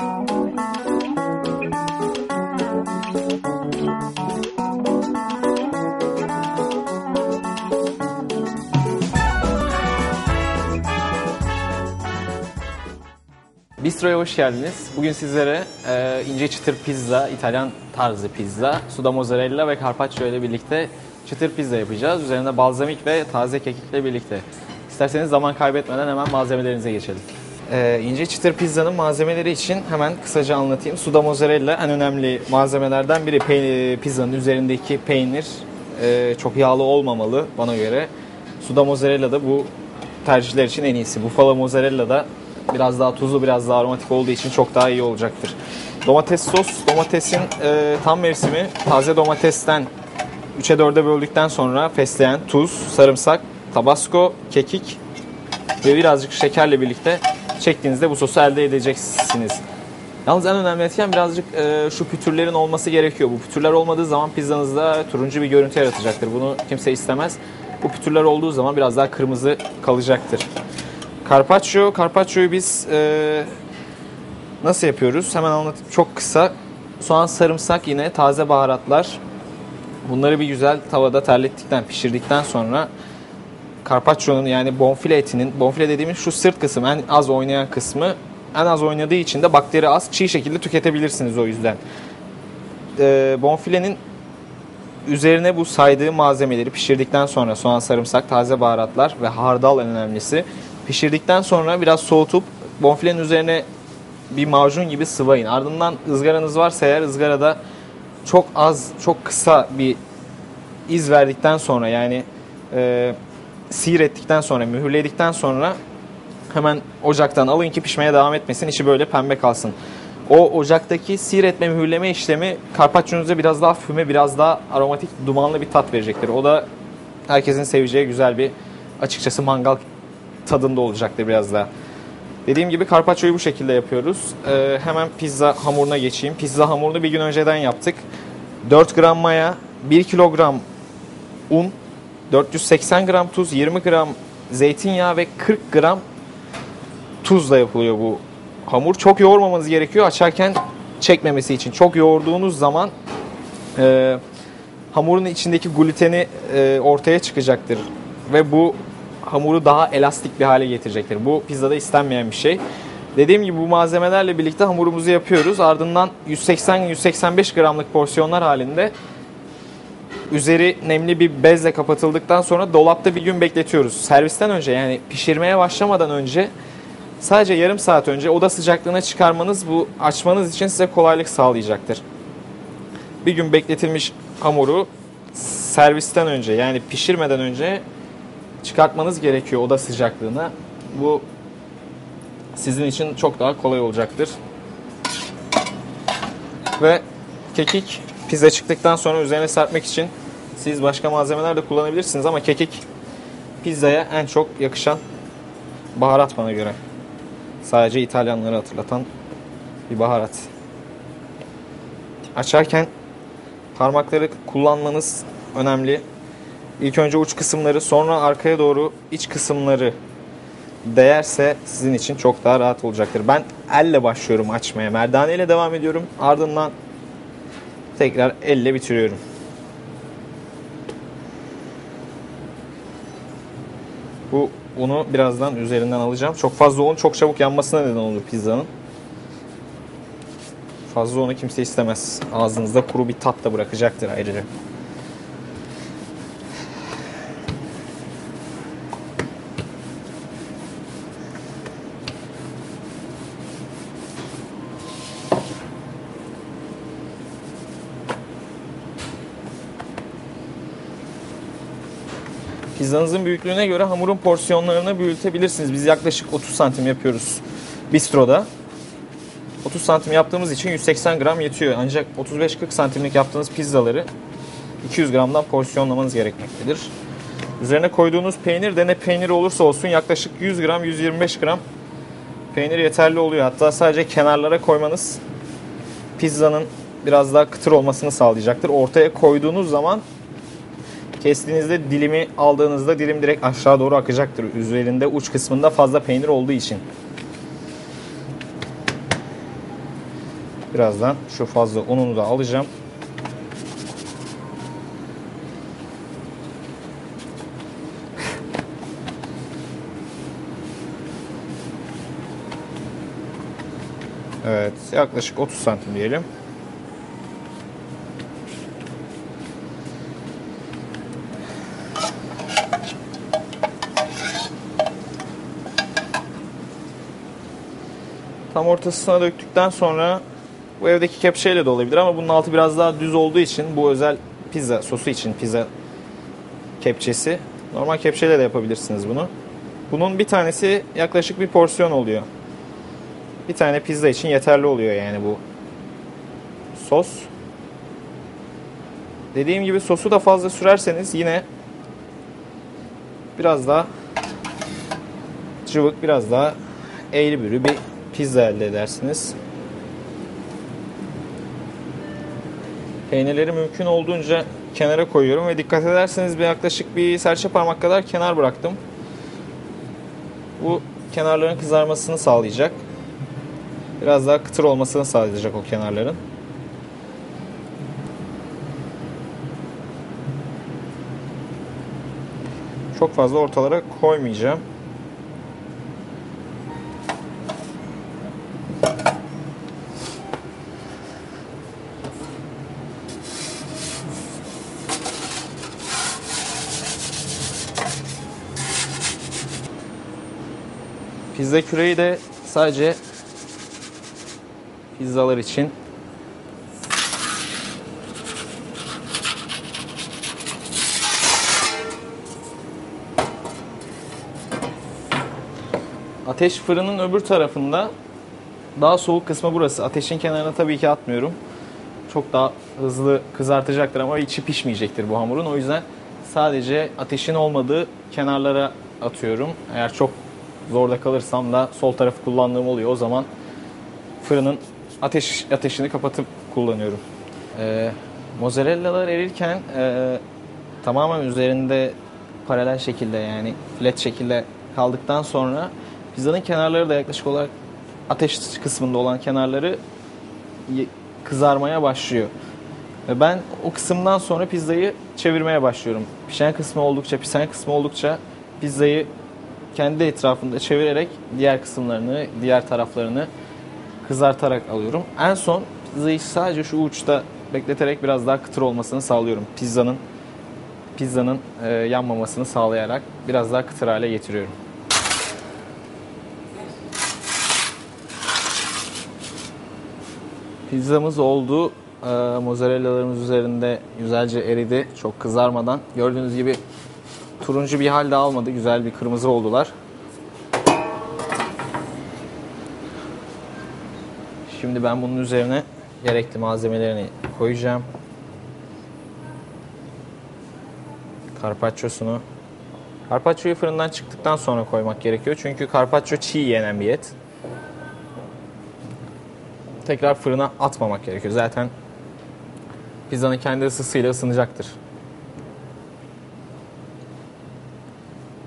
Bistro'ya hoş geldiniz. Bugün sizlere e, ince çıtır pizza, İtalyan tarzı pizza, suda mozzarella ve carpaccio ile birlikte çıtır pizza yapacağız. Üzerinde balzamik ve taze kekikle birlikte. İsterseniz zaman kaybetmeden hemen malzemelerinize geçelim. E, ince çıtır pizzanın malzemeleri için hemen kısaca anlatayım. Suda mozzarella en önemli malzemelerden biri. Peynir, pizzanın üzerindeki peynir e, çok yağlı olmamalı bana göre. Suda mozzarella da bu tercihler için en iyisi. Buffalo mozzarella da biraz daha tuzlu, biraz daha aromatik olduğu için çok daha iyi olacaktır. Domates sos, domatesin e, tam mevsimi taze domatesten 3'e 4'e böldükten sonra fesleğen, tuz, sarımsak, tabasco, kekik ve birazcık şekerle birlikte çektiğinizde bu sosu elde edeceksiniz. Yalnız en önemli etken birazcık e, şu pütürlerin olması gerekiyor. Bu pütürler olmadığı zaman pizzanızda turuncu bir görüntü yaratacaktır. Bunu kimse istemez. Bu pütürler olduğu zaman biraz daha kırmızı kalacaktır. Carpaccio, Carpaccio'yu biz e, nasıl yapıyoruz? Hemen anlatayım çok kısa. Soğan, sarımsak yine taze baharatlar. Bunları bir güzel tavada terlettikten, pişirdikten sonra Carpaccio'nun yani bonfile etinin, bonfile dediğimiz şu sırt kısmı, en az oynayan kısmı en az oynadığı için de bakteri az, çiğ şekilde tüketebilirsiniz o yüzden. E, bonfilenin üzerine bu saydığı malzemeleri pişirdikten sonra soğan, sarımsak, taze baharatlar ve hardal en önemlisi Pişirdikten sonra biraz soğutup bonfilenin üzerine bir macun gibi sıvayın. Ardından ızgaranız varsa eğer ızgarada çok az, çok kısa bir iz verdikten sonra yani e, sihir ettikten sonra, mühürledikten sonra hemen ocaktan alın ki pişmeye devam etmesin. içi böyle pembe kalsın. O ocaktaki sihir etme, mühürleme işlemi karpaccio'nuza biraz daha füme, biraz daha aromatik, dumanlı bir tat verecektir. O da herkesin seveceği güzel bir açıkçası mangal tadında olacaktır biraz daha. Dediğim gibi carpaccio'yu bu şekilde yapıyoruz. Ee, hemen pizza hamuruna geçeyim. Pizza hamurunu bir gün önceden yaptık. 4 gram maya, 1 kilogram un, 480 gram tuz, 20 gram zeytinyağı ve 40 gram tuzla yapılıyor bu hamur. Çok yoğurmamanız gerekiyor açarken çekmemesi için. Çok yoğurduğunuz zaman e, hamurun içindeki gluteni e, ortaya çıkacaktır. Ve bu hamuru daha elastik bir hale getirecektir. Bu pizzada istenmeyen bir şey. Dediğim gibi bu malzemelerle birlikte hamurumuzu yapıyoruz. Ardından 180-185 gramlık porsiyonlar halinde üzeri nemli bir bezle kapatıldıktan sonra dolapta bir gün bekletiyoruz. Servisten önce yani pişirmeye başlamadan önce sadece yarım saat önce oda sıcaklığına çıkarmanız bu açmanız için size kolaylık sağlayacaktır. Bir gün bekletilmiş hamuru servisten önce yani pişirmeden önce çıkartmanız gerekiyor oda sıcaklığına. Bu sizin için çok daha kolay olacaktır. Ve kekik pizza çıktıktan sonra üzerine serpmek için siz başka malzemeler de kullanabilirsiniz ama kekik pizzaya en çok yakışan baharat bana göre. Sadece İtalyanları hatırlatan bir baharat. Açarken parmakları kullanmanız önemli. İlk önce uç kısımları sonra arkaya doğru iç kısımları değerse sizin için çok daha rahat olacaktır. Ben elle başlıyorum açmaya. Merdane ile devam ediyorum. Ardından tekrar elle bitiriyorum. Bu unu birazdan üzerinden alacağım. Çok fazla un çok çabuk yanmasına neden olur pizzanın. Fazla onu kimse istemez. Ağzınızda kuru bir tat da bırakacaktır ayrıca. Pizzanızın büyüklüğüne göre hamurun porsiyonlarını büyütebilirsiniz. Biz yaklaşık 30 santim yapıyoruz bistroda. 30 santim yaptığımız için 180 gram yetiyor. Ancak 35-40 santimlik yaptığınız pizzaları 200 gramdan porsiyonlamanız gerekmektedir. Üzerine koyduğunuz peynir de ne peyniri olursa olsun yaklaşık 100 gram 125 gram peynir yeterli oluyor. Hatta sadece kenarlara koymanız pizzanın biraz daha kıtır olmasını sağlayacaktır. Ortaya koyduğunuz zaman Kestiğinizde dilimi aldığınızda dilim direkt aşağı doğru akacaktır. Üzerinde uç kısmında fazla peynir olduğu için. Birazdan şu fazla ununu da alacağım. Evet, yaklaşık 30 santim diyelim. Tam ortasına döktükten sonra bu evdeki kepçeyle de olabilir ama bunun altı biraz daha düz olduğu için bu özel pizza sosu için pizza kepçesi. Normal kepçeyle de yapabilirsiniz bunu. Bunun bir tanesi yaklaşık bir porsiyon oluyor. Bir tane pizza için yeterli oluyor yani bu sos. Dediğim gibi sosu da fazla sürerseniz yine biraz daha cıvık, biraz daha eğri bürü bir pizza elde edersiniz. Peynirleri mümkün olduğunca kenara koyuyorum ve dikkat ederseniz bir yaklaşık bir serçe parmak kadar kenar bıraktım. Bu kenarların kızarmasını sağlayacak. Biraz daha kıtır olmasını sağlayacak o kenarların. Çok fazla ortalara koymayacağım. Pizza küreği de sadece pizzalar için Ateş fırının öbür tarafında daha soğuk kısmı burası. Ateşin kenarına tabii ki atmıyorum. Çok daha hızlı kızartacaktır ama içi pişmeyecektir bu hamurun. O yüzden sadece ateşin olmadığı kenarlara atıyorum. Eğer çok zorda kalırsam da sol tarafı kullandığım oluyor. O zaman fırının ateş ateşini kapatıp kullanıyorum. Ee, mozzarellalar erirken e, tamamen üzerinde paralel şekilde yani flat şekilde kaldıktan sonra pizzanın kenarları da yaklaşık olarak ateş kısmında olan kenarları kızarmaya başlıyor. Ve ben o kısımdan sonra pizzayı çevirmeye başlıyorum. Pişen kısmı oldukça, pişen kısmı oldukça pizzayı kendi etrafında çevirerek diğer kısımlarını, diğer taraflarını kızartarak alıyorum. En son pizzayı sadece şu uçta bekleterek biraz daha kıtır olmasını sağlıyorum. Pizzanın pizzanın e, yanmamasını sağlayarak biraz daha kıtır hale getiriyorum. Pizzamız oldu. E, mozzarellalarımız üzerinde güzelce eridi. Çok kızarmadan. Gördüğünüz gibi turuncu bir halde almadı. Güzel bir kırmızı oldular. Şimdi ben bunun üzerine gerekli malzemelerini koyacağım. Karpaccosunu. Carpaccio'yu fırından çıktıktan sonra koymak gerekiyor. Çünkü carpaccio çiğ yenen bir et. Tekrar fırına atmamak gerekiyor. Zaten pizzanın kendi ısısıyla ısınacaktır.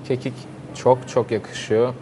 Kekik çok çok yakışıyor.